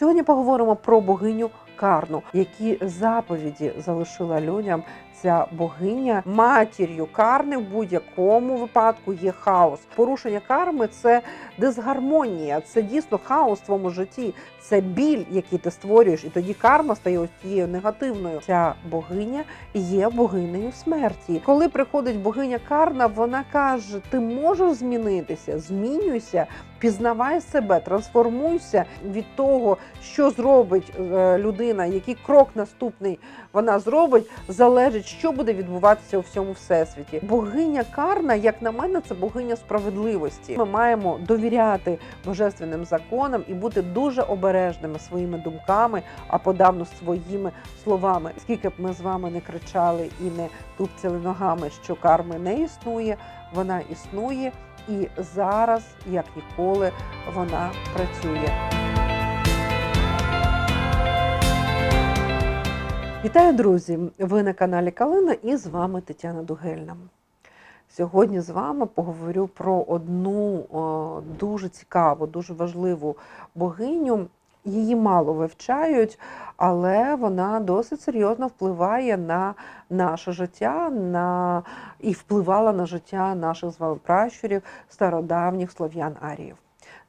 Сьогодні поговоримо про богиню Карну, які заповіді залишила людям ця богиня. Матір'ю карни в будь-якому випадку є хаос. Порушення карми це дисгармонія, це дійсно хаос в твоєму житті, це біль, який ти створюєш, і тоді карма стає ось тією негативною. Ця богиня є богинею смерті. Коли приходить богиня Карна, вона каже: ти можеш змінитися, змінюйся, пізнавай себе, трансформуйся від того, що зробить е, людина, який крок наступний вона зробить, залежить, що буде відбуватися у всьому всесвіті. Богиня Карна, як на мене, це богиня справедливості. Ми маємо довіряти божественним законам і бути дуже обережними своїми думками, а подавно своїми словами. Скільки б ми з вами не кричали і не тупцяли ногами, що карми не існує, вона існує. І зараз, як ніколи, вона працює. Вітаю, друзі! Ви на каналі Калина і з вами Тетяна Дугельна. Сьогодні з вами поговорю про одну дуже цікаву, дуже важливу богиню. Її мало вивчають, але вона досить серйозно впливає на наше життя на... і впливала на життя наших з вами пращурів, стародавніх слов'ян аріїв.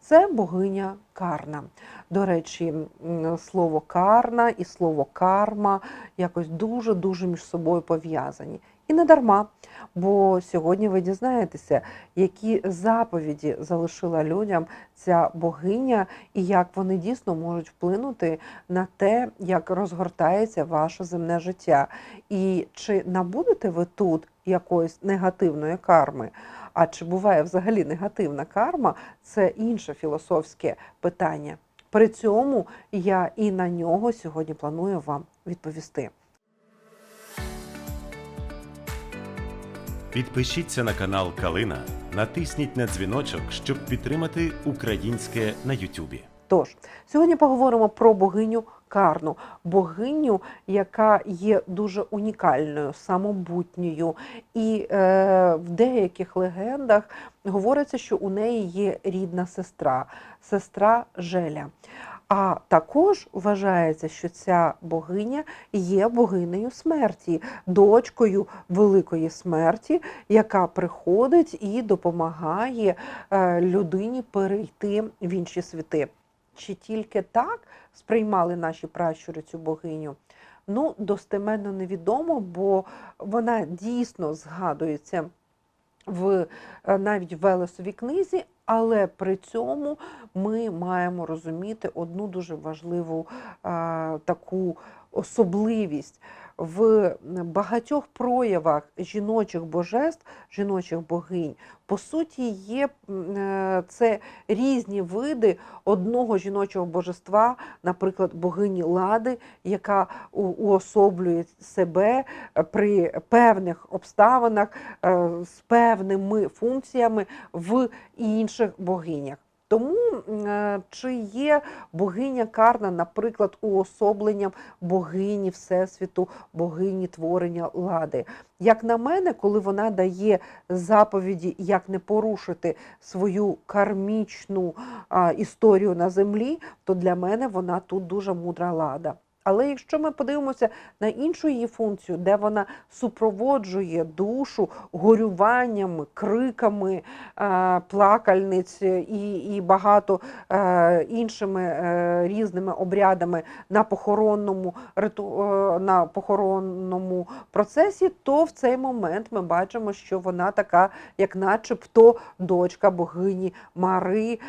Це богиня Карна. До речі, слово карна і слово карма якось дуже-дуже між собою пов'язані. І не дарма, бо сьогодні ви дізнаєтеся, які заповіді залишила людям ця богиня, і як вони дійсно можуть вплинути на те, як розгортається ваше земне життя. І чи набудете ви тут якоїсь негативної карми? А чи буває взагалі негативна карма? Це інше філософське питання. При цьому я і на нього сьогодні планую вам відповісти. Підпишіться на канал Калина, натисніть на дзвіночок, щоб підтримати українське на Ютубі. Тож, сьогодні поговоримо про богиню Карну, богиню, яка є дуже унікальною, самобутньою. І е, в деяких легендах говориться, що у неї є рідна сестра, сестра Желя. А також вважається, що ця богиня є богинею смерті, дочкою великої смерті, яка приходить і допомагає е, людині перейти в інші світи. Чи тільки так сприймали наші пращури цю богиню? Ну, достеменно невідомо, бо вона дійсно згадується в е, навіть в Велесовій книзі, але при цьому ми маємо розуміти одну дуже важливу а, таку особливість. В багатьох проявах жіночих божеств, жіночих богинь, по суті, є е, це різні види одного жіночого божества, наприклад, богині Лади, яка уособлює себе при певних обставинах е, з певними функціями в інших богинях. Тому е, чи є богиня Карна, наприклад, уособленням богині Всесвіту, богині творення лади? Як на мене, коли вона дає заповіді, як не порушити свою кармічну історію на землі, то для мене вона тут дуже мудра лада. Але якщо ми подивимося на іншу її функцію, де вона супроводжує душу горюваннями, криками е, плакальниць і, і багато е, іншими е, різними обрядами на похоронному на похоронному процесі, то в цей момент ми бачимо, що вона така, як начебто дочка богині Мари,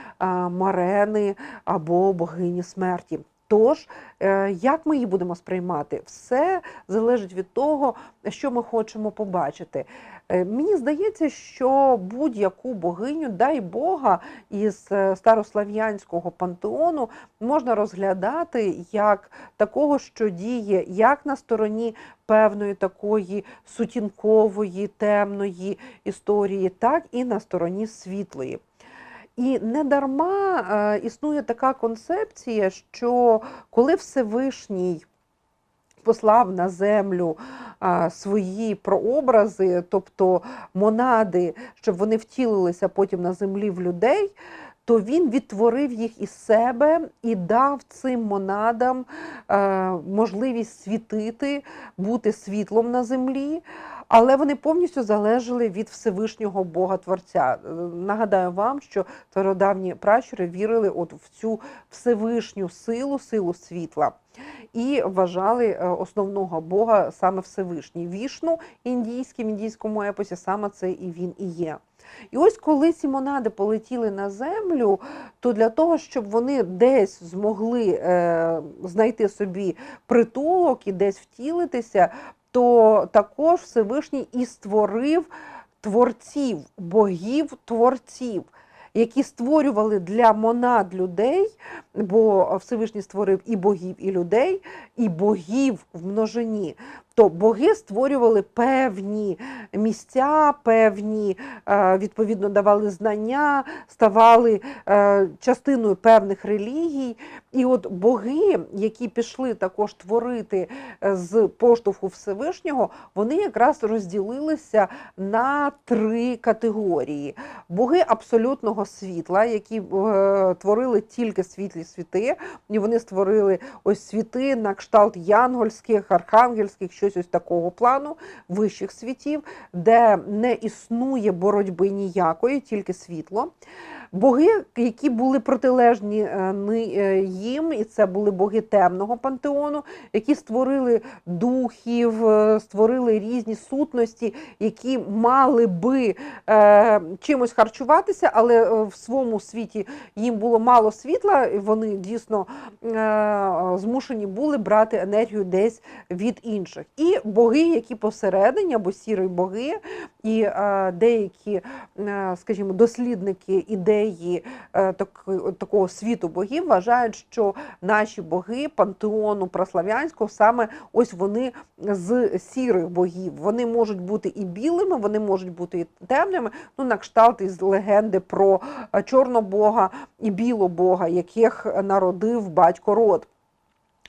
Марени або богині смерті. Тож, е, як ми її будемо сприймати, все залежить від того, що ми хочемо побачити. Е, Мені здається, що будь-яку богиню, дай Бога, із е, старослав'янського пантеону можна розглядати як такого, що діє як на стороні певної такої сутінкової, темної історії, так і на стороні світлої. І не дарма е, існує така концепція, що коли Всевишній послав на землю свої прообрази, тобто монади, щоб вони втілилися потім на землі в людей, то він відтворив їх із себе і дав цим монадам е, можливість світити, бути світлом на землі. Але вони повністю залежали від Всевишнього Бога Творця. Е, Нагадаю вам, що стародавні пращури вірили от в цю Всевишню силу, силу світла. І вважали е, основного Бога саме Всевишній. Вішну індійським, індійському епосі саме це і він і є. І ось коли ці монади полетіли на землю, то для того, щоб вони десь змогли е, знайти собі притулок і десь втілитися, то також Всевишній і створив творців, богів творців, які створювали для монад людей, бо Всевишній створив і богів, і людей, і богів в множині. То боги створювали певні місця, певні, е, відповідно, давали знання, ставали е, частиною певних релігій. І от боги, які пішли також творити е, з поштовху Всевишнього, вони якраз розділилися на три категорії: боги абсолютного світла, які творили тільки світлі світи, і вони створили ось світи на кшталт янгольських, архангельських, щось ось такого плану, вищих світів, де не існує боротьби ніякої, тільки світло. Боги, які були протилежні е, е, їм, і це були боги темного пантеону, які створили духів, е, створили різні сутності, які мали би чимось харчуватися, але в своєму світі їм було мало світла, і вони дійсно змушені були брати енергію десь від інших. І боги, які посередині, або сірі боги, і е, деякі, е, скажімо, дослідники ідеї е, такого світу богів вважають, що наші боги пантеону прослав'янського саме ось вони з сірих богів. Вони можуть бути і білими, вони можуть бути і темними. Ну, на кшталт із легенди про чорнобога і білобога, яких народив батько род.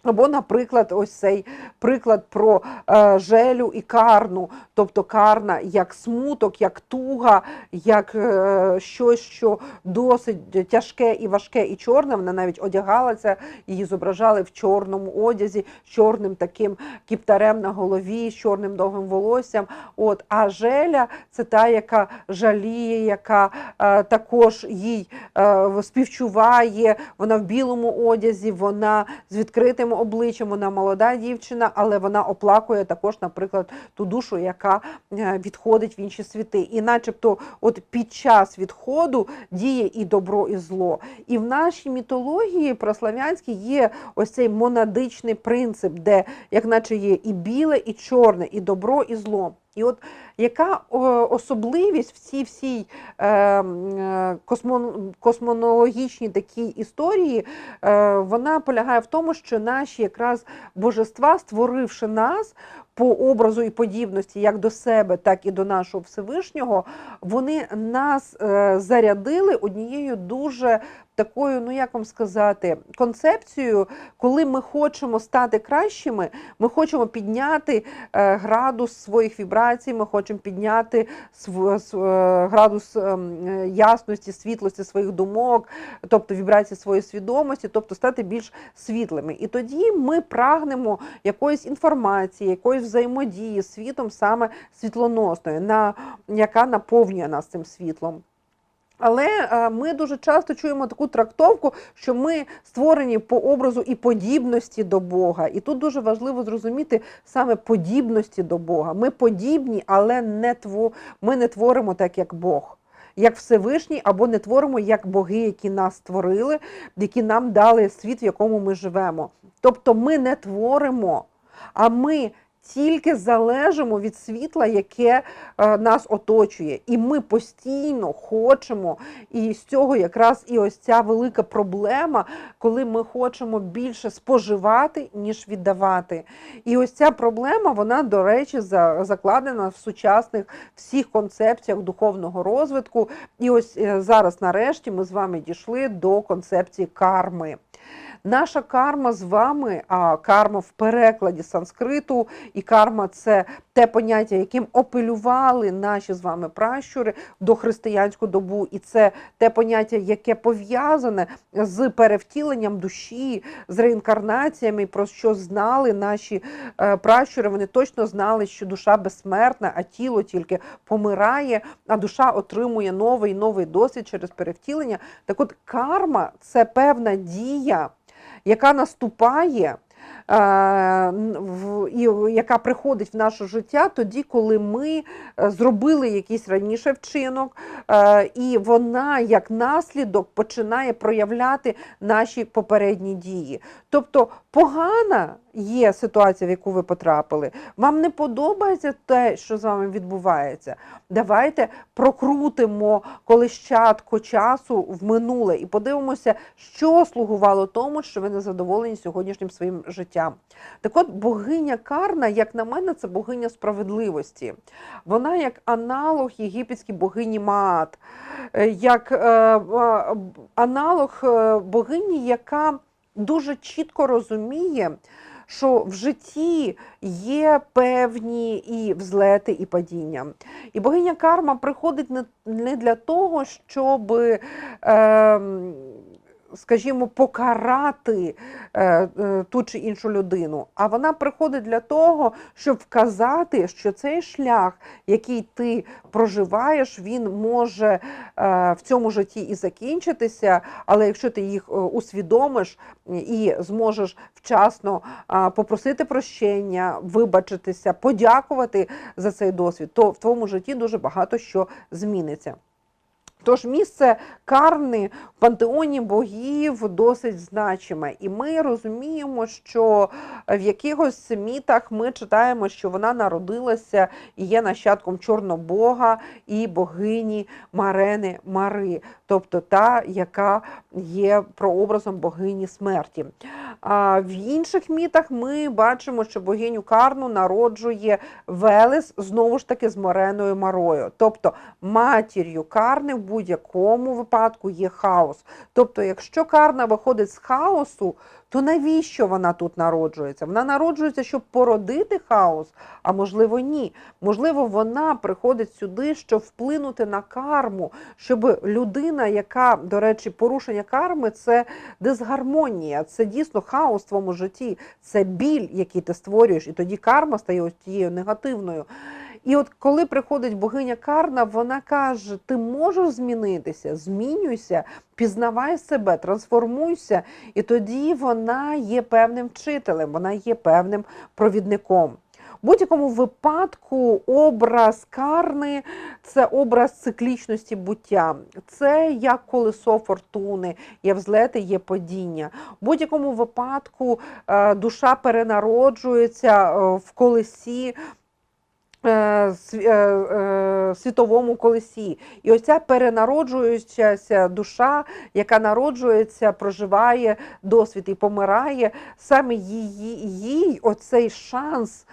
Або, наприклад, ось цей приклад про е, желю і карну, тобто карна як смуток, як туга, як е, щось, що досить тяжке і важке, і чорне. Вона навіть одягалася, її зображали в чорному одязі, з чорним таким кіптарем на голові, з чорним довгим волоссям. От, а желя це та, яка жаліє, яка е, також їй е, співчуває, вона в білому одязі, вона з відкритим обличчям, вона молода дівчина, але вона оплакує також, наприклад, ту душу, яка е, відходить в інші світи. І начебто, от під час відходу діє і добро, і зло. І в нашій мітології прослав'янській є ось цей монадичний принцип, де як наче є і біле, і чорне, і добро, і зло. І от яка особливість в цій всій е, е, космон, космонологічній такій історії, е, вона полягає в тому, що наші якраз божества, створивши нас по образу і подібності як до себе, так і до нашого Всевишнього, вони нас зарядили однією дуже такою, ну як вам сказати, концепцією, коли ми хочемо стати кращими, ми хочемо підняти е, градус своїх вібрацій, ми хочемо підняти е, градус ем, е, ясності, світлості своїх думок, тобто вібрації своєї свідомості, тобто стати більш світлими. І тоді ми прагнемо якоїсь інформації, якоїсь взаємодії з світом саме світлоносної, на, яка наповнює нас цим світлом. Але е, ми дуже часто чуємо таку трактовку, що ми створені по образу і подібності до Бога. І тут дуже важливо зрозуміти саме подібності до Бога. Ми подібні, але не тво, ми не творимо так, як Бог. Як Всевишній, або не творимо як боги, які нас створили, які нам дали світ, в якому ми живемо. Тобто ми не творимо, а ми тільки залежимо від світла, яке е, нас оточує. І ми постійно хочемо, і з цього якраз і ось ця велика проблема, коли ми хочемо більше споживати, ніж віддавати. І ось ця проблема, вона, до речі, за- закладена в сучасних всіх концепціях духовного розвитку. І ось е, зараз, нарешті, ми з вами дійшли до концепції карми. Наша карма з вами, а карма в перекладі санскриту, і карма це те поняття, яким апелювали наші з вами пращури до християнську добу, і це те поняття, яке пов'язане з перевтіленням душі, з реінкарнаціями, про що знали наші е, пращури. Вони точно знали, що душа безсмертна, а тіло тільки помирає, а душа отримує новий новий досвід через перевтілення. Так от карма це певна дія, яка наступає. Е, І яка приходить в наше життя тоді, коли ми е, зробили якийсь раніше вчинок, е, і вона як наслідок починає проявляти наші попередні дії. Тобто погана є ситуація, в яку ви потрапили. Вам не подобається те, що з вами відбувається. Давайте прокрутимо колищатко часу в минуле і подивимося, що слугувало тому, що ви не задоволені сьогоднішнім своїм життям. Так от богиня Карна, як на мене, це богиня справедливості. Вона як аналог єгипетській богині Маат, е, як е, аналог е, богині, яка дуже чітко розуміє, що в житті є певні і взлети, і падіння. І богиня карма приходить не для того, щоб, е, скажімо, покарати е, е, ту чи іншу людину, а вона приходить для того, щоб вказати, що цей шлях, який ти проживаєш, він може е, в цьому житті і закінчитися, але якщо ти їх усвідомиш і зможеш вчасно попросити прощення, вибачитися, подякувати за цей досвід, то в твоєму житті дуже багато що зміниться. Тож місце Карни в пантеоні богів досить значиме, і ми розуміємо, що в якихось мітах ми читаємо, що вона народилася і є нащадком Чорнобога і богині Марени Мари, тобто та, яка є прообразом богині смерті. А в інших мітах ми бачимо, що богиню Карну народжує Велес знову ж таки з Мареною Марою. Тобто матір'ю Карни будь-якому випадку є хаос. Тобто, якщо Карна виходить з хаосу, то навіщо вона тут народжується? Вона народжується, щоб породити хаос, а можливо, ні. Можливо, вона приходить сюди, щоб вплинути на карму, щоб людина, яка, до речі, порушення карми це дисгармонія, це дійсно хаос в твоєму житті, це біль, який ти створюєш, і тоді карма стає ось тією негативною. І от коли приходить богиня Карна, вона каже: ти можеш змінитися, змінюйся, пізнавай себе, трансформуйся, і тоді вона є певним вчителем, вона є певним провідником. В будь-якому випадку образ карни це образ циклічності буття. Це як колесо фортуни, є взлети, є падіння. В будь-якому випадку е, душа перенароджується е, в колесі. Е, е, е, Світовому колесі. І оця перенароджуючася душа, яка народжується, проживає досвід і помирає, саме її, їй оцей шанс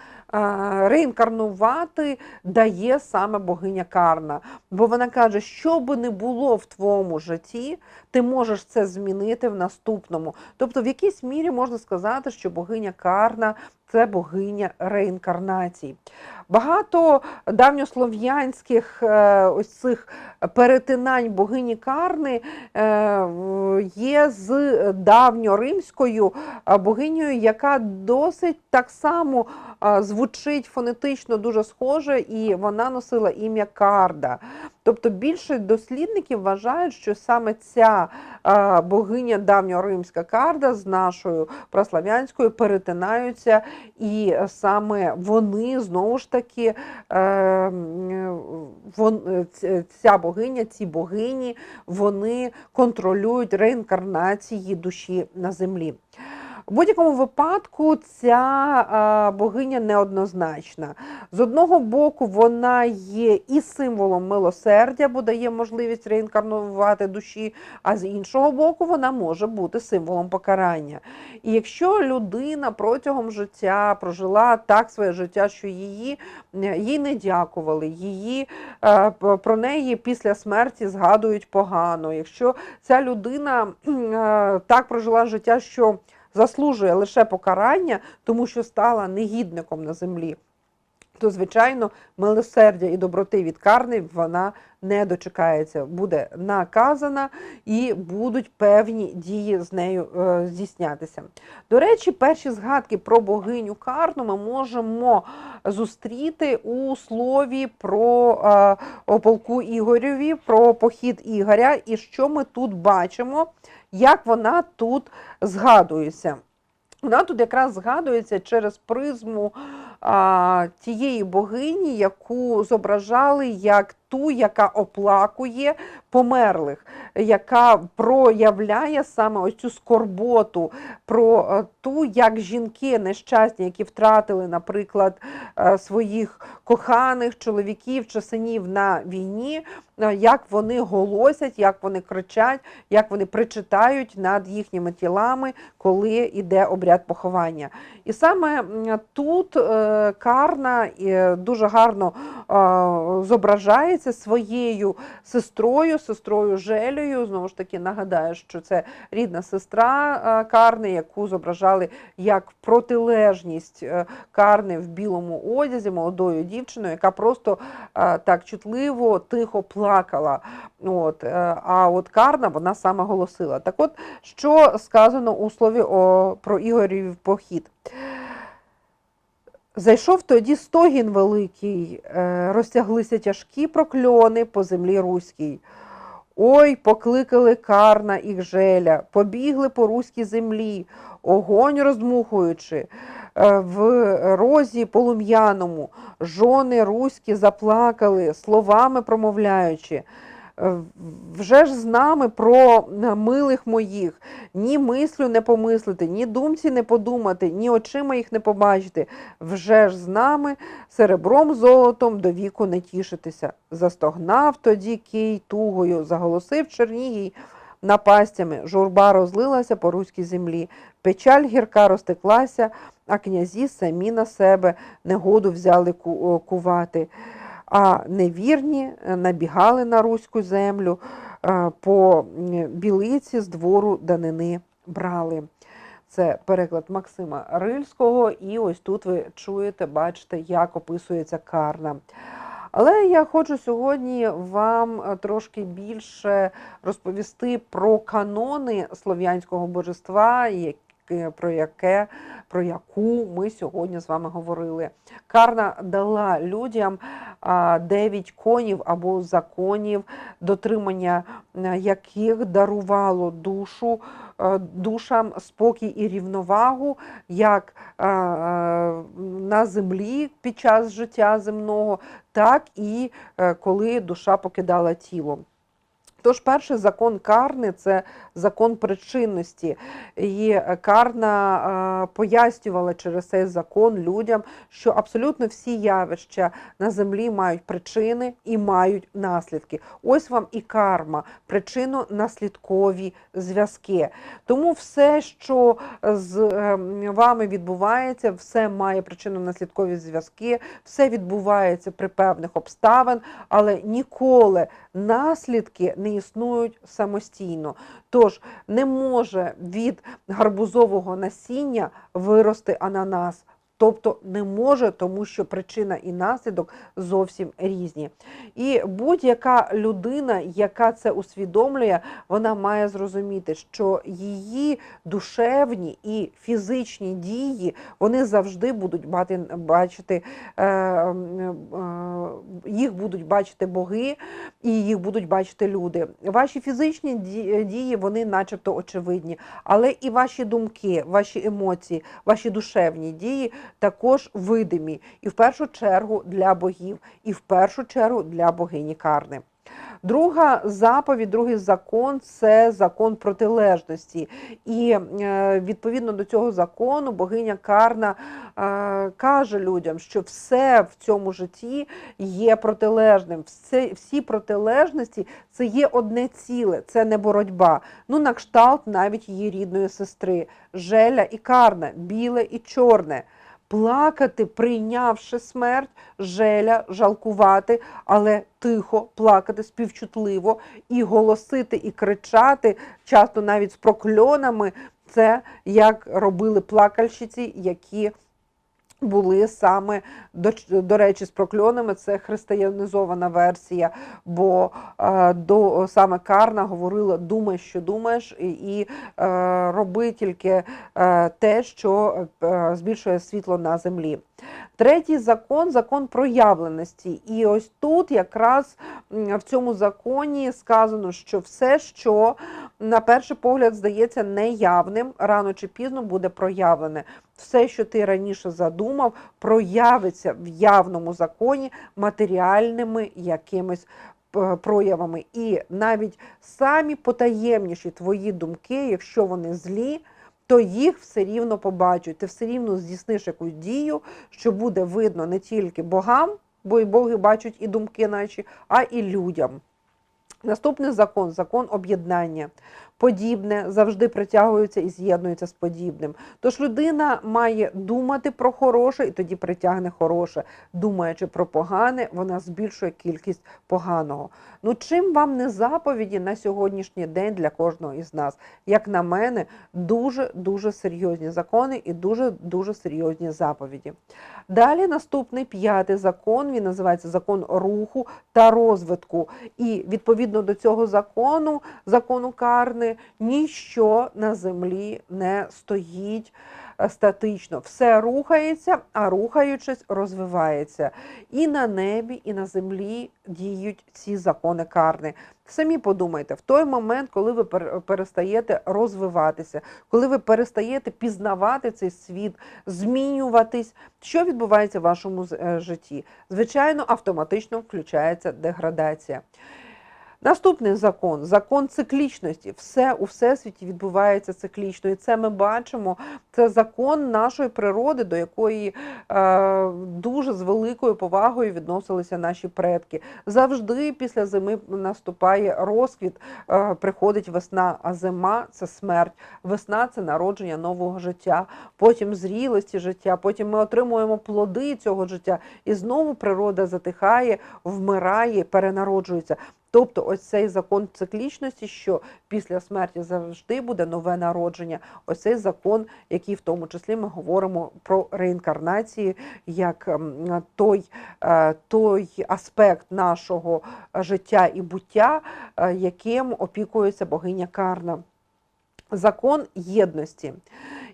реінкарнувати дає саме богиня Карна. Бо вона каже, що би не було в твоєму житті, ти можеш це змінити в наступному. Тобто, в якійсь мірі можна сказати, що богиня Карна це богиня реінкарнації. Багато давньослов'янських е, ось цих перетинань богині Карни е, є з давньоримською богинею, яка досить так само звучить фонетично дуже схоже, і вона носила ім'я Карда. Тобто більше дослідників вважають, що саме ця богиня давньоримська карда з нашою прослав'янською перетинаються, і саме вони знову ж таки е, ця богиня, ці богині, вони контролюють реінкарнації душі на землі. В будь-якому випадку ця богиня неоднозначна. З одного боку, вона є і символом милосердя, бо дає можливість реінкарнувати душі, а з іншого боку, вона може бути символом покарання. І якщо людина протягом життя прожила так своє життя, що її їй не дякували, її про неї після смерті згадують погано. Якщо ця людина так прожила життя, що заслужує лише покарання, тому що стала негідником на землі, то, звичайно, милосердя і доброти від карни вона не дочекається, буде наказана і будуть певні дії з нею е, здійснятися. До речі, перші згадки про богиню Карну ми можемо зустріти у слові про е, о полку про похід Ігоря, і що ми тут бачимо, як вона тут згадується. Вона тут якраз згадується через призму а, тієї богині, яку зображали як ту, яка оплакує померлих, яка проявляє саме ось цю скорботу, про е, ту, як жінки нещасні, які втратили, наприклад, е, своїх коханих чоловіків чи синів на війні, е, як вони голосять, як вони кричать, як вони причитають над їхніми тілами, коли йде обряд поховання. І саме тут Карна дуже гарно е, зображається своєю сестрою, сестрою Желею. Знову ж таки, нагадаю, що це рідна сестра е, Карни, яку зображали як протилежність е, Карни в білому одязі, молодою дівчиною, яка просто е, так чутливо, тихо плакала. От, а от Карна вона саме голосила. Так от, що сказано у слові про Ігорів похід? Зайшов тоді стогін великий, е, розтяглися тяжкі прокльони по землі руській. Ой, покликали Карна і Гжеля, побігли по руській землі, огонь роздмухуючи, е, в розі полум'яному, жони руські заплакали, словами промовляючи. «Е, Вже ж з нами про е, милих моїх, ні мислю не помислити, ні думці не подумати, ні очима їх не побачити. Вже ж з нами серебром золотом до віку не тішитися. Застогнав тоді кій тугою, заголосив Чернігій напастями. Журба розлилася по руській землі. Печаль гірка розтеклася, а князі самі на себе негоду взяли кувати. А невірні е, набігали на руську землю, е, по білиці з двору данини брали. Це переклад Максима Рильського, і ось тут ви чуєте, бачите, як описується карна. Але я хочу сьогодні вам е, трошки більше розповісти про канони слов'янського божества, про яке про яку ми сьогодні з вами говорили. Карна дала людям а, дев'ять конів або законів, дотримання е, яких дарувало душу, е, душам спокій і рівновагу, як е, е, на землі під час життя земного, так і е, коли душа покидала тіло. Тож перший закон карни це закон причинності. І карна е, пояснювала через цей закон людям, що абсолютно всі явища на землі мають причини і мають наслідки. Ось вам і карма, причинно-наслідкові зв'язки. Тому все, що з е, вами відбувається, все має причинно-наслідкові зв'язки, все відбувається при певних обставин, але ніколи наслідки не існують самостійно. Тож не може від гарбузового насіння вирости ананас. Тобто не може, тому що причина і наслідок зовсім різні. І будь-яка людина, яка це усвідомлює, вона має зрозуміти, що її душевні і фізичні дії вони завжди будуть бачити, е, е, їх будуть бачити боги, і їх будуть бачити люди. Ваші фізичні ді- дії вони начебто очевидні, але і ваші думки, ваші емоції, ваші душевні дії також видимі, і в першу чергу для богів, і в першу чергу для богині Карни. Друга заповідь, другий закон це закон протилежності. І е, відповідно до цього закону богиня Карна е, каже людям, що все в цьому житті є протилежним. Всі протилежності це є одне ціле, це не боротьба. Ну, на кшталт навіть її рідної сестри. Желя і карна, біле і чорне. Плакати, прийнявши смерть, желя, жалкувати, але тихо плакати співчутливо і голосити, і кричати, часто навіть з прокльонами. Це як робили плакальщиці, які були саме до, до речі, з прокльонами. Це християнізована версія, бо е, до саме Карна говорила думай, що думаєш, і, і е, роби тільки е, те, що е, збільшує світло на землі. Третій закон закон проявленості. І ось тут якраз в цьому законі сказано, що все, що на перший погляд здається неявним, рано чи пізно буде проявлене. Все, що ти раніше задумав, проявиться в явному законі матеріальними якимись проявами. І навіть самі потаємніші твої думки, якщо вони злі, то їх все рівно побачать. Ти все рівно здійсниш якусь дію, що буде видно не тільки богам, бо і боги бачать і думки наші, а і людям. Наступний закон закон об'єднання. Подібне завжди притягується і з'єднується з подібним. Тож людина має думати про хороше і тоді притягне хороше. Думаючи про погане, вона збільшує кількість поганого. Ну чим вам не заповіді на сьогоднішній день для кожного із нас? Як на мене, дуже дуже серйозні закони і дуже дуже серйозні заповіді. Далі наступний п'ятий закон. Він називається закон руху та розвитку. І відповідно до цього закону, закону карни, ніщо на землі не стоїть е, статично. Все рухається, а рухаючись, розвивається. І на небі, і на землі діють ці закони карни. Самі подумайте, в той момент, коли ви перестаєте розвиватися, коли ви перестаєте пізнавати цей світ, змінюватись, що відбувається в вашому е, житті? Звичайно, автоматично включається деградація. Наступний закон закон циклічності. Все у всесвіті відбувається циклічно. І це ми бачимо. Це закон нашої природи, до якої е, дуже з великою повагою відносилися наші предки. Завжди після зими наступає розквіт, е, приходить весна, а зима це смерть. Весна це народження нового життя, потім зрілості життя, потім ми отримуємо плоди цього життя, і знову природа затихає, вмирає, перенароджується. Тобто, ось цей закон циклічності, що після смерті завжди буде нове народження. Ось цей закон, який в тому числі ми говоримо про реінкарнації, як ем, той, е, той аспект нашого життя і буття, е, яким опікується богиня Карна. Закон єдності.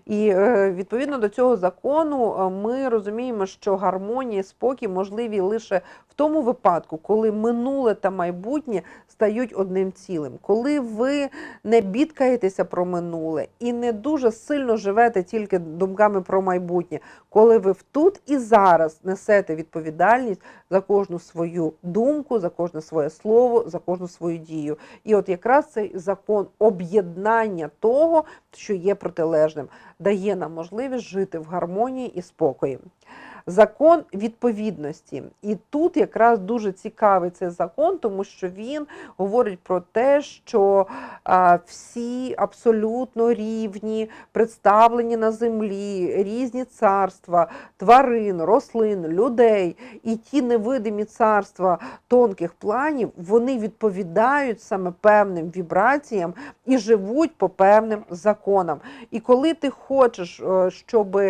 І е, відповідно до цього закону ми розуміємо, що гармонія, спокій можливі лише тому випадку, коли минуле та майбутнє стають одним цілим. Коли ви не бідкаєтеся про минуле і не дуже сильно живете тільки думками про майбутнє, коли ви тут і зараз несете відповідальність за кожну свою думку, за кожне своє слово, за кожну свою дію. І от якраз цей закон об'єднання того, що є протилежним, дає нам можливість жити в гармонії і спокої. Закон відповідності. І тут якраз дуже цікавий цей закон, тому що він говорить про те, що всі абсолютно рівні, представлені на землі, різні царства, тварин, рослин, людей і ті невидимі царства тонких планів, вони відповідають саме певним вібраціям і живуть по певним законам. І коли ти хочеш, е, щоб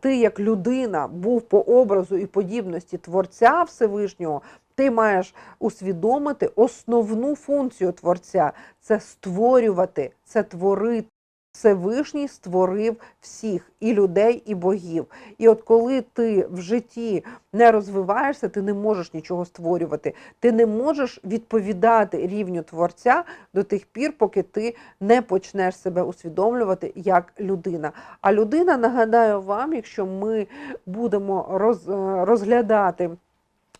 ти як людина був по образу і подібності Творця Всевишнього, ти маєш усвідомити основну функцію Творця це створювати, це творити. Всевишній створив всіх і людей, і богів. І от коли ти в житті не розвиваєшся, ти не можеш нічого створювати. Ти не можеш відповідати рівню творця до тих пір, поки ти не почнеш себе усвідомлювати як людина. А людина, нагадаю вам, якщо ми будемо роз, е, розглядати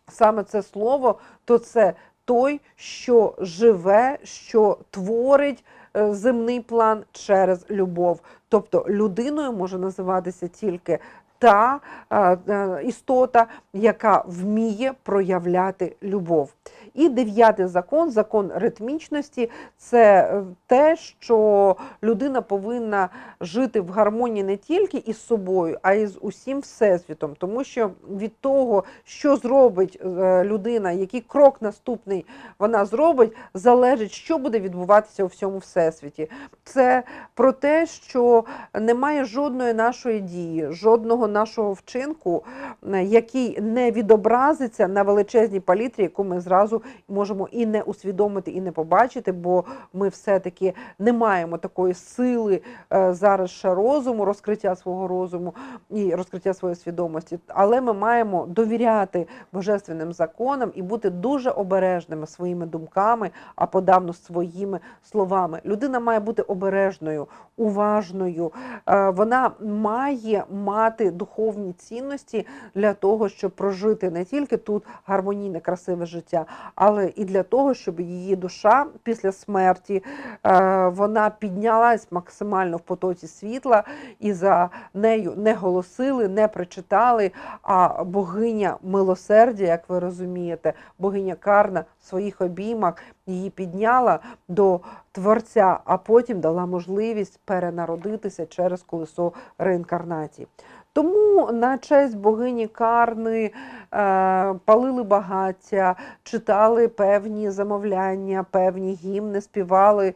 саме це слово, то це той, що живе, що творить земний план через любов. Тобто людиною може називатися тільки та е, е, істота, яка вміє проявляти любов. І дев'ятий закон, закон ритмічності, це е, те, що людина повинна жити в гармонії не тільки із собою, а й з усім всесвітом. Тому що від того, що зробить е, людина, який крок наступний вона зробить, залежить, що буде відбуватися у всьому всесвіті. Це про те, що немає жодної нашої дії, жодного нашого вчинку, е, який не відобразиться на величезній палітрі, яку ми зразу можемо і не усвідомити, і не побачити, бо ми все-таки не маємо такої сили е, зараз ще розуму, розкриття свого розуму і розкриття своєї свідомості. Але ми маємо довіряти божественним законам і бути дуже обережними своїми думками, а подавно своїми словами. Людина має бути обережною, уважною. Е, Вона має мати духовні цінності для того, щоб прожити не тільки тут гармонійне, красиве життя, але і для того, щоб її душа після смерті е, вона піднялась максимально в потоці світла, і за нею не голосили, не причитали. А богиня милосердя, як ви розумієте, богиня Карна в своїх обіймах її підняла до Творця, а потім дала можливість перенародитися через колесо реінкарнації. Тому на честь богині Карни е, палили багаття, читали певні замовляння, певні гімни, співали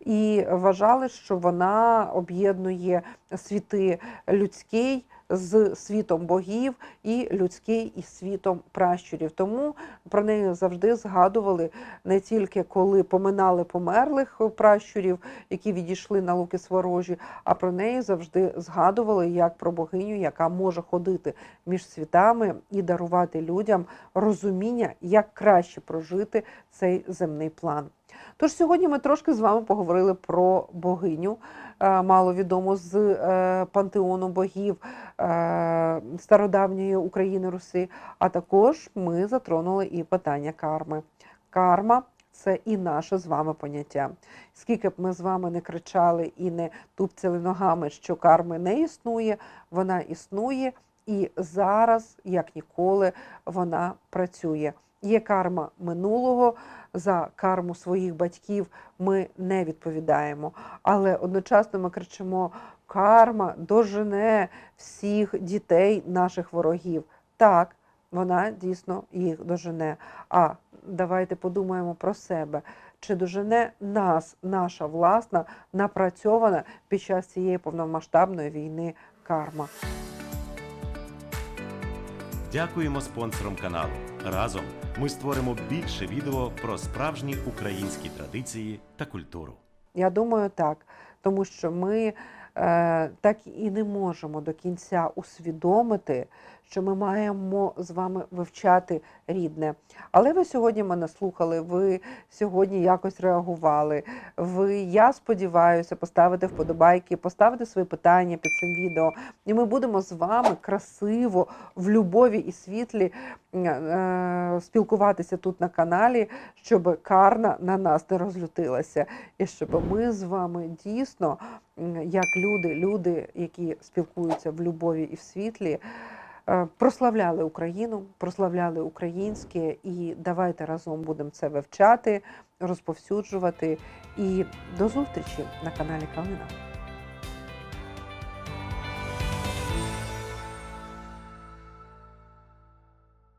і вважали, що вона об'єднує світи людський з світом богів і людський із світом пращурів. Тому про неї завжди згадували не тільки коли поминали померлих пращурів, які відійшли на луки сворожі, а про неї завжди згадували як про богиню, яка може ходити між світами і дарувати людям розуміння, як краще прожити цей земний план. Тож сьогодні ми трошки з вами поговорили про богиню, е, маловідому з е, пантеону богів е, стародавньої України Руси. А також ми затронули і питання карми. Карма це і наше з вами поняття. Скільки б ми з вами не кричали і не тупцяли ногами, що карми не існує, вона існує, і зараз, як ніколи, вона працює. Є карма минулого, за карму своїх батьків ми не відповідаємо. Але одночасно ми кричимо: карма дожене всіх дітей наших ворогів. Так, вона дійсно їх дожене. А давайте подумаємо про себе. Чи дожене нас, наша власна, напрацьована під час цієї повномасштабної війни карма? Дякуємо спонсорам каналу. Разом ми створимо більше відео про справжні українські традиції та культуру. Я думаю, так. Тому що ми так і не можемо до кінця усвідомити, що ми маємо з вами вивчати рідне. Але ви сьогодні мене слухали, ви сьогодні якось реагували. Ви, я сподіваюся, поставите вподобайки, поставите свої питання під цим відео. І ми будемо з вами красиво, в любові і світлі е, спілкуватися тут на каналі, щоб карна на нас не розлютилася. І щоб ми з вами дійсно, як люди, люди, які спілкуються в любові і в світлі, е, прославляли Україну, прославляли українське, і давайте разом будемо це вивчати, розповсюджувати. І до зустрічі на каналі Калина.